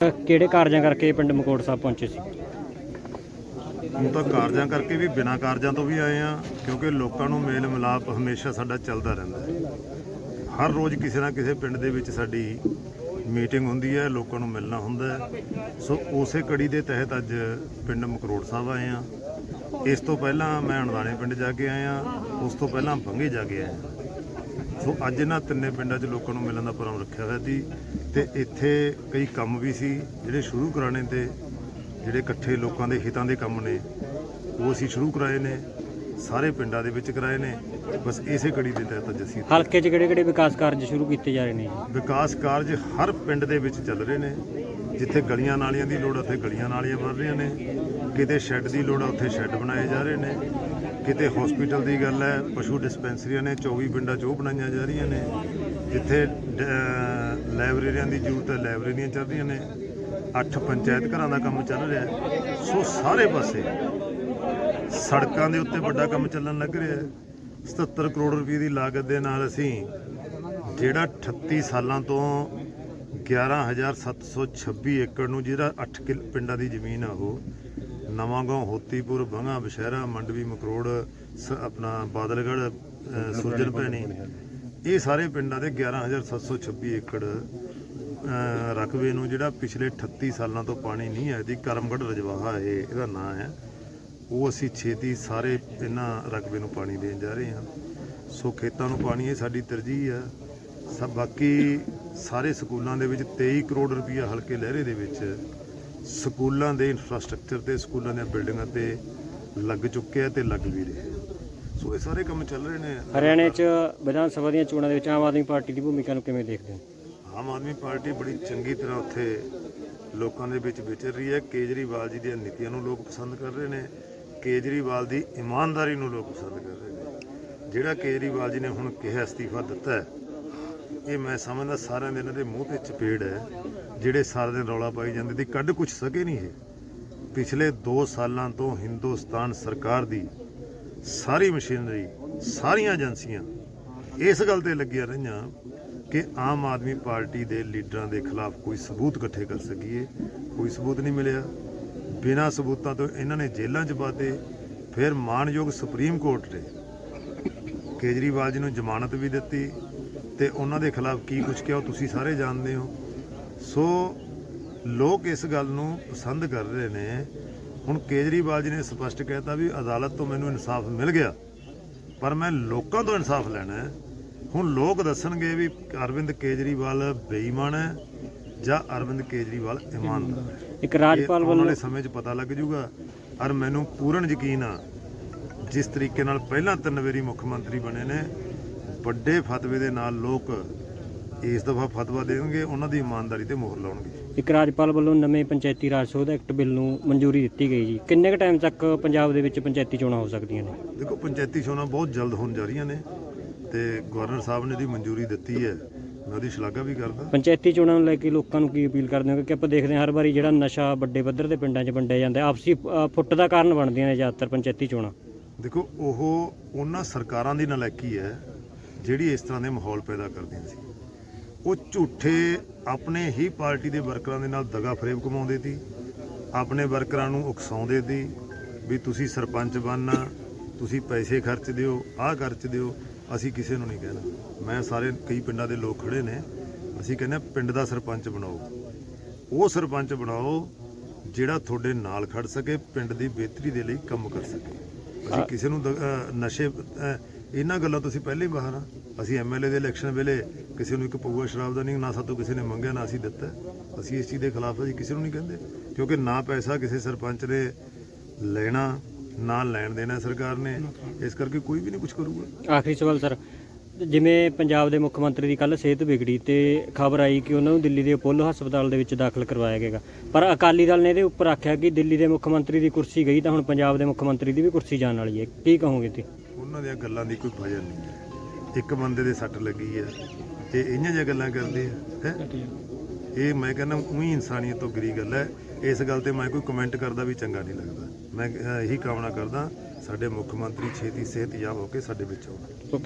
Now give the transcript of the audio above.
ਕਿਹੜੇ ਕਾਰਜਾਂ ਕਰਕੇ ਪਿੰਡ ਮਕੋੜ ਸਾਹਿਬ ਪਹੁੰਚੇ ਸੀ? ਹੁਣ ਤਾਂ ਕਾਰਜਾਂ ਕਰਕੇ ਵੀ, ਬਿਨਾਂ ਕਾਰਜਾਂ ਤੋਂ ਵੀ ਆਏ ਆ ਕਿਉਂਕਿ ਲੋਕਾਂ ਨੂੰ ਮੇਲ ਮਿਲਾਪ ਹਮੇਸ਼ਾ ਸਾਡਾ ਚੱਲਦਾ ਰਹਿੰਦਾ ਹੈ। ਹਰ ਰੋਜ਼ ਕਿਸੇ ਨਾ ਕਿਸੇ ਪਿੰਡ ਦੇ ਵਿੱਚ ਸਾਡੀ ਮੀਟਿੰਗ ਹੁੰਦੀ ਹੈ, ਲੋਕਾਂ ਨੂੰ ਮਿਲਣਾ ਹੁੰਦਾ ਹੈ। ਸੋ ਉਸੇ ਕੜੀ ਦੇ ਤਹਿਤ ਅੱਜ ਪਿੰਡ ਮਕਰੋੜ ਸਾਹਿਬ ਆਏ ਆ ਇਸ ਤੋਂ ਪਹਿਲਾਂ ਮੈਂ ਅਣਦਾਣੇ ਪਿੰਡ ਜਾ ਕੇ ਆਇਆ, ਉਸ ਤੋਂ ਪਹਿਲਾਂ ਬੰਗੇ ਜਾ ਕੇ ਆਇਆ। ਸੋ ਅੱਜ ਇਹਨਾਂ ਤਿੰਨੇ ਪਿੰਡਾਂ 'ਚ ਲੋਕਾਂ ਨੂੰ ਮਿਲਣ ਦਾ ਪ੍ਰੋਗਰਾਮ ਰੱਖਿਆ ਹੋਇਆ ਸੀ ਤੇ ਇੱਥੇ ਕਈ ਕੰਮ ਵੀ ਸੀ ਜਿਹੜੇ ਸ਼ੁਰੂ ਕਰਾਣੇ ਤੇ ਜਿਹੜੇ ਇਕੱਠੇ ਲੋਕਾਂ ਦੇ ਹਿੱਤਾਂ ਦੇ ਕੰਮ ਨੇ ਉਹ ਅਸੀਂ ਸ਼ੁਰੂ ਕਰਾਏ ਨੇ ਸਾਰੇ ਪਿੰਡਾਂ ਦੇ ਵਿੱਚ ਕਰਾਏ ਨੇ ਬਸ ਇਸੇ ਕੜੀ ਦੇ ਤਹਿਤ ਅੱਜ ਅਸੀਂ ਹਲਕੇ 'ਚ ਕਿਹੜੇ ਕਿਹੜੇ ਵਿਕਾਸ ਕਾਰਜ ਸ਼ੁਰੂ ਕੀਤੇ ਜਾ ਰਹੇ ਨੇ? ਵਿਕਾਸ ਕਾਰਜ ਹਰ ਪਿੰਡ ਦੇ ਵਿੱਚ ਚੱਲ ਰਹੇ ਨੇ ਜਿੱਥੇ ਗਲੀਆਂ ਨਾਲੀਆਂ ਦੀ ਲੋੜ ਉੱਥੇ ਗਲੀਆਂ ਨਾਲੀਆਂ ਬਣ ਰਹੀਆਂ ਨੇ ਕਿਤੇ ਸ਼ੈੱਡ ਦੀ ਲੋੜ ਉੱਥੇ ਸ਼ੈੱਡ ਬਣਾਏ ਜਾ ਰਹੇ ਨੇ ਕਿਤੇ ਹਸਪੀਟਲ ਦੀ ਗੱਲ ਹੈ, ਪਸ਼ੂ ਡਿਸਪੈਂਸਰੀਆਂ ਨੇ 24 ਪਿੰਡਾਂ 'ਚ ਉਹ ਬਣਾਈਆਂ ਜਾ ਰਹੀਆਂ ਨੇ, ਜਿੱਥੇ ਲਾਇਬ੍ਰੇਰੀਆਂ ਦੀ ਜ਼ਰੂਰਤ ਹੈ ਲਾਇਬ੍ਰੇਰੀਆਂ ਚੱਲ ਰਹੀਆਂ ਨੇ, ਅੱਠ ਪੰਚਾਇਤ ਘਰਾਂ ਦਾ ਕੰਮ ਚੱਲ ਰਿਹਾ ਹੈ, ਸੋ ਸਾਰੇ ਪਾਸੇ ਸੜਕਾਂ ਦੇ ਉੱਤੇ ਵੱਡਾ ਕੰਮ ਚੱਲਣ ਲੱਗ ਰਿਹਾ ਹੈ। 77 ਕਰੋੜ ਰੁਪਏ ਦੀ ਲਾਗਤ ਦੇ ਨਾਲ ਅਸੀਂ ਜਿਹੜਾ 38 ਸਾਲਾਂ ਤੋਂ 11726 ਏਕੜ ਨੂੰ ਜਿਹੜਾ 8 ਕਿਲ ਪਿੰਡਾਂ ਦੀ ਜ਼ਮੀਨ ਆ ਉਹ ਨਵਾਂਗਾঁव ਹੋਤੀਪੁਰ ਬੰਗਾ ਬਸ਼ਹਿਰਾ ਮੰਡਵੀ ਮਕਰੋੜ ਸ- ਆਪਣਾ ਬਾਦਲਗੜ੍ਹ ਅ, ਸੁਰਜਨ ਭੈਣੀ। ਇਹ ਸਾਰੇ ਪਿੰਡਾਂ ਦੇ 11726 ਏਕੜ ਅ, ਰਕਬੇ ਨੂੰ ਜਿਹੜਾ ਪਿਛਲੇ 38 ਸਾਲਾਂ ਤੋਂ ਪਾਣੀ ਨਹੀਂ ਆਇਆ ਦੀ ਕਰਮਗੜ੍ਹ ਰਜਵਾਹਾ ਇਹ ਇਹਦਾ ਨਾਂ ਹੈ। ਉਹ ਅਸੀਂ ਛੇਤੀ ਸਾਰੇ ਇਹਨਾਂ ਰਕਬੇ ਨੂੰ ਪਾਣੀ ਦੇਣ ਜਾ ਰਹੇ ਹਾਂ। ਸੋ ਖੇਤਾਂ ਨੂੰ ਪਾਣੀ ਇਹ ਸਾਡੀ ਤਰਜੀਹ ਹੈ। ਸਭ ਬਾਕੀ ਸਾਰੇ ਸਕੂਲਾਂ ਦੇ ਵਿੱਚ 23 ਕਰੋੜ ਰੁਪਈਆ ਹਲਕੇ ਲਹਿਰੇ ਦੇ ਵਿੱਚ ਸਕੂਲਾਂ ਦੇ ਇਨਫਰਾਸਟ੍ਰਕਚਰ ਤੇ ਸਕੂਲਾਂ ਦੀਆਂ ਬਿਲਡਿੰਗਾਂ ਤੇ ਲੱਗ ਚੁੱਕਿਆ ਤੇ ਲੱਗ ਵੀ ਰਿਹਾ। ਸੋ ਇਹ ਸਾਰੇ ਕੰਮ ਚੱਲ ਰਹੇ ਨੇ। ਹਰਿਆਣੇ 'ਚ ਵਿਧਾਨ ਸਭਾ ਦੀਆਂ ਚੋਣਾਂ ਦੇ ਵਿੱਚ ਆਮ ਆਦਮੀ ਪਾਰਟੀ ਦੀ ਭੂਮਿਕਾ ਨੂੰ ਕਿਵੇਂ ਦੇਖਦੇ ਹੋ? ਆਮ ਆਦਮੀ ਪਾਰਟੀ ਬੜੀ ਚੰਗੀ ਤਰ੍ਹਾਂ ਉੱਥੇ ਲੋਕਾਂ ਦੇ ਵਿੱਚ ਵਿਚਰ ਰਹੀ ਹੈ। ਕੇਜਰੀਵਾਲ ਜੀ ਦੀਆਂ ਨੀਤੀਆਂ ਨੂੰ ਲੋਕ ਪਸੰਦ ਕਰ ਰਹੇ ਨੇ। ਕੇਜਰੀਵਾਲ ਦੀ ਇਮਾਨਦਾਰੀ ਨੂੰ ਲੋਕ ਪਸੰਦ ਕਰ ਰਹੇ ਨੇ। ਜਿਹੜਾ ਕੇਜਰੀਵਾਲ ਜੀ ਨੇ ਹੁਣ ਕਿਹਾ ਅਸਤੀਫਾ ਦਿੱਤਾ ਹੈ ਇਹ ਮੈਂ ਸਮਝਦਾ ਸਾਰਿਆਂ ਦੇ ਇਹਨਾਂ ਦੇ ਮੂੰਹ ਤੇ ਚਪੇੜ ਹੈ। ਜਿਹੜੇ ਸਾਰਾ ਦਿਨ ਰੌਲਾ ਪਾਈ ਜਾਂਦੇ ਤੇ ਕੱਢ ਕੁਝ ਸਕੇ ਨਹੀਂ ਇਹ। ਪਿਛਲੇ 2 ਸਾਲਾਂ ਤੋਂ ਹਿੰਦੁਸਤਾਨ ਸਰਕਾਰ ਦੀ ਸਾਰੀ ਮਸ਼ੀਨਰੀ, ਸਾਰੀਆਂ ਏਜੰਸੀਆਂ ਇਸ ਗੱਲ ਤੇ ਲੱਗੀਆਂ ਰਹੀਆਂ ਕਿ ਆਮ ਆਦਮੀ ਪਾਰਟੀ ਦੇ ਲੀਡਰਾਂ ਦੇ ਖਿਲਾਫ ਕੋਈ ਸਬੂਤ ਇਕੱਠੇ ਕਰ ਸਕੀਏ, ਕੋਈ ਸਬੂਤ ਨਹੀਂ ਮਿਲਿਆ। ਬਿਨਾਂ ਸਬੂਤਾਂ ਤੋਂ ਇਹਨਾਂ ਨੇ ਜੇਲ੍ਹਾਂ 'ਚ ਪਾਤੇ ਫਿਰ ਮਾਨਯੋਗ ਸੁਪਰੀਮ ਕੋਰਟ ਨੇ ਕੇਜਰੀਵਾਲ ਜੀ ਨੂੰ ਜ਼ਮਾਨਤ ਵੀ ਦਿੱਤੀ ਤੇ ਉਹਨਾਂ ਦੇ ਖਿਲਾਫ ਕੀ ਕੁਝ ਕਿਹਾ ਉਹ ਤੁਸੀਂ ਸਾਰੇ ਜਾਣਦੇ ਹੋ। ਸੋ ਲੋਕ ਇਸ ਗੱਲ ਨੂੰ ਪਸੰਦ ਕਰ ਰਹੇ ਨੇ। ਹੁਣ ਕੇਜਰੀਵਾਲ ਜੀ ਨੇ ਸਪਸ਼ਟ ਕਹਿਤਾ ਵੀ ਅਦਾਲਤ ਤੋਂ ਮੈਨੂੰ ਇਨਸਾਫ ਮਿਲ ਗਿਆ ਪਰ ਮੈਂ ਲੋਕਾਂ ਤੋਂ ਇਨਸਾਫ ਲੈਣਾ ਹੈ। ਹੁਣ ਲੋਕ ਦੱਸਣਗੇ ਵੀ ਅਰਵਿੰਦ ਕੇਜਰੀਵਾਲ ਬੇਈਮਾਨ ਹੈ ਜਾਂ ਅਰਵਿੰਦ ਕੇਜਰੀਵਾਲ ਇਮਾਨਦਾਰ ਹੈ। ਇੱਕ ਰਾਜਪਾਲ ਵੱਲੋਂ ਵਾਲੇ ਸਮੇਂ 'ਚ ਪਤਾ ਲੱਗ ਜਾਊਗਾ। ਔਰ ਮੈਨੂੰ ਪੂਰਨ ਯਕੀਨ ਆ ਜਿਸ ਤਰੀਕੇ ਨਾਲ ਪਹਿਲਾਂ ਤਿੰਨ ਵਾਰੀ ਮੁੱਖ ਮੰਤਰੀ ਬਣੇ ਨੇ ਵੱਡੇ ਫਤਵੇ ਦੇ ਨਾਲ ਲੋਕ ਇਸ ਦਫਾ ਫਤਵਾ ਦੇਣਗੇ ਉਹਨਾਂ ਦੀ ਇਮਾਨਦਾਰੀ ਤੇ ਮੋਹਰ ਲਾਉਣਗੇ। ਇੱਕ ਰਾਜਪਾਲ ਵੱਲੋਂ ਨਵੇਂ ਪੰਚਾਇਤੀ ਰਾਜ ਸੋਧ ਐਕਟ ਬਿੱਲ ਨੂੰ ਮਨਜ਼ੂਰੀ ਦਿੱਤੀ ਗਈ ਜੀ। ਕਿੰਨੇ ਕੁ ਟਾਈਮ ਤੱਕ ਪੰਜਾਬ ਦੇ ਵਿੱਚ ਪੰਚਾਇਤੀ ਚੋਣਾਂ ਹੋ ਸਕਦੀਆਂ ਨੇ? ਦੇਖੋ ਪੰਚਾਇਤੀ ਚੋਣਾਂ ਬਹੁਤ ਜਲਦ ਹੋਣ ਜਾ ਰਹੀਆਂ ਨੇ ਤੇ ਗਵਰਨਰ ਸਾਹਿਬ ਨੇ ਦੀ ਮਨਜ਼ੂਰੀ ਦਿੱਤੀ ਹੈ। ਮੈਂ ਉਹਦੀ ਸ਼ਲਾਘਾ ਵੀ ਕਰਦਾ। ਪੰਚਾਇਤੀ ਚੋਣਾਂ ਨੂੰ ਲੈ ਕੇ ਲੋਕਾਂ ਨੂੰ ਕੀ ਅਪੀਲ ਕਰਦੇ ਹੋ? ਕਿਉਂਕਿ ਆਪਾਂ ਦੇਖਦੇ ਹਾਂ ਹਰ ਵਾਰੀ ਜਿਹੜਾ ਨਸ਼ਾ ਵੱਡੇ ਪੱਧਰ ਦੇ ਪਿੰਡਾਂ 'ਚ ਵੰਡਿਆ ਜਾਂਦਾ ਆਪਸੀ ਅ, ਫੁੱਟ ਦਾ ਕਾਰਨ ਬਣਦੀਆਂ ਨੇ ਜ਼ਿਆਦਾਤਰ ਪੰਚਾਇਤੀ ਚੋਣਾਂ। ਦੇਖੋ ਉਹ ਉਹਨਾਂ ਸਰਕਾਰਾਂ ਦੀ ਨਲਾਇਕੀ ਹੈ ਜਿਹੜੀ ਇਸ ਤਰ੍ਹਾਂ ਦੇ ਮਾਹੌਲ ਪੈਦਾ ਕਰਦੀਆਂ ਸੀ। ਉਹ ਝੂਠੇ ਆਪਣੇ ਹੀ ਪਾਰਟੀ ਦੇ ਵਰਕਰਾਂ ਦੇ ਨਾਲ ਦਗਾ ਫਰੇਬ ਕਮਾਉਂਦੇ ਸੀ ਆਪਣੇ ਵਰਕਰਾਂ ਨੂੰ ਉਕਸਾਉਂਦੇ ਸੀ ਵੀ ਤੁਸੀਂ ਸਰਪੰਚ ਬਣਨਾ ਤੁਸੀਂ ਪੈਸੇ ਖਰਚ ਦਿਓ ਆਹ ਖਰਚ ਦਿਓ ਅਸੀਂ ਕਿਸੇ ਨੂੰ ਨਹੀਂ ਕਹਿਣਾ। ਮੈਂ ਸਾਰੇ ਕਈ ਪਿੰਡਾਂ ਦੇ ਲੋਕ ਖੜੇ ਨੇ ਅਸੀਂ ਕਹਿੰਦੇ ਪਿੰਡ ਦਾ ਸਰਪੰਚ ਬਣਾਓ। ਉਹ ਸਰਪੰਚ ਬਣਾਓ ਜਿਹੜਾ ਤੁਹਾਡੇ ਨਾਲ ਖੜ ਸਕੇ ਪਿੰਡ ਦੀ ਬਿਹਤਰੀ ਦੇ ਲਈ ਕੰਮ ਕਰ ਸਕੇ। ਅਸੀਂ ਕਿਸੇ ਨੂੰ ਨਸ਼ੇ ਇਹਨਾਂ ਗੱਲਾਂ ਤੋਂ ਪਹਿਲੇ ਹੀ ਬਾਹਰ ਆ ਅਸੀਂ ਐਮਐਲਏ ਦੇ ਇਲੈਕਸ਼ਨ ਵੇਲੇ ਕਿਸੇ ਨੂੰ ਇੱਕ ਪਊਆ ਸ਼ਰਾਬ ਦਾ ਨਹੀਂ, ਨਾ ਸਾਤੋਂ ਕਿਸੇ ਨੇ ਮੰਗਿਆ, ਨਾ ਅਸੀਂ ਦਿੱਤਾ। ਅਸੀਂ ਇਸ ਚੀਜ਼ ਦੇ ਖਿਲਾਫ ਅਸੀਂ ਕਿਸੇ ਨੂੰ ਨਹੀਂ ਕਹਿੰਦੇ। ਕਿਉਂਕਿ ਨਾ ਪੈਸਾ ਕਿਸੇ ਸਰਪੰਚ ਨੇ ਲੈਣਾ, ਨਾ ਲੈਣ ਦੇਣਾ ਸਰਕਾਰ ਨੇ। ਇਸ ਕਰਕੇ ਕੋਈ ਵੀ ਨਹੀਂ ਕੁਝ ਕਰੂਗਾ। ਆਖਰੀ ਸਵਾਲ, ਸਰ। ਜਿਵੇਂ ਪੰਜਾਬ ਦੇ ਮੁੱਖ ਮੰਤਰੀ ਦੀ ਕੱਲ ਸਿਹਤ ਵਿਗੜੀ ਤੇ ਖਬਰ ਆਈ ਕਿ ਉਹਨਾਂ ਨੂੰ ਦਿੱਲੀ ਦੇ ਅਪੋਲੋ ਹਸਪਤਾਲ ਦੇ ਵਿੱਚ ਦਾਖਲ ਕਰਵਾਇਆ ਗਿਆ ਪਰ ਅਕਾਲੀ ਦਲ ਨੇ ਇਹਦੇ ਉੱਪਰ ਆਖਿਆ ਕਿ ਦਿੱਲੀ ਦੇ ਮੁੱਖ ਮੰਤਰੀ ਦੀ ਕੁਰਸੀ ਗਈ ਤਾਂ ਹੁਣ ਪੰਜਾਬ ਦੇ ਮੁੱਖ ਮੰਤਰੀ ਦੀ ਵੀ ਕੁਰਸੀ ਜਾਣ ਵਾਲੀ ਹੈ। ਕੀ ਕਹੋਗੇ ਤੁਸੀਂ? ਉਹਨਾਂ ਦੀਆਂ ਗੱਲਾਂ ਦੀ ਕੋਈ ਵਜ੍ਹਾ ਨਹੀਂ ਹੈ। ਇੱਕ ਬੰਦੇ ਦੇ ਸੱਟ ਲੱਗੀ ਹੈ, ਇਹ ਇੰਨੀਆਂ ਜਿਹੀਆਂ ਗੱਲਾਂ ਕਰਦੇ ਆ, ਹੈ? ਇਹ ਮੈਂ ਕਹਿੰਦਾ ਉਹੀ ਇਨਸਾਨੀਅਤ ਤੋਂ ਗਰੀ ਗੱਲ ਹੈ। ਇਸ ਗੱਲ ਤੇ ਮੈਂ ਕੋਈ ਕਮੈਂਟ ਕਰਦਾ ਵੀ ਚੰਗਾ ਨਹੀਂ ਲੱਗਦਾ। ਮੈਂ ਇਹੀ ਕਾਮਨਾ ਕਰਦਾ, ਸਾਡੇ ਮੁੱਖ ਮੰਤਰੀ ਛੇਤੀ ਸਿਹਤਯਾਬ ਹੋ ਕੇ ਸਾਡੇ ਵਿੱਚ ਆਉਣ।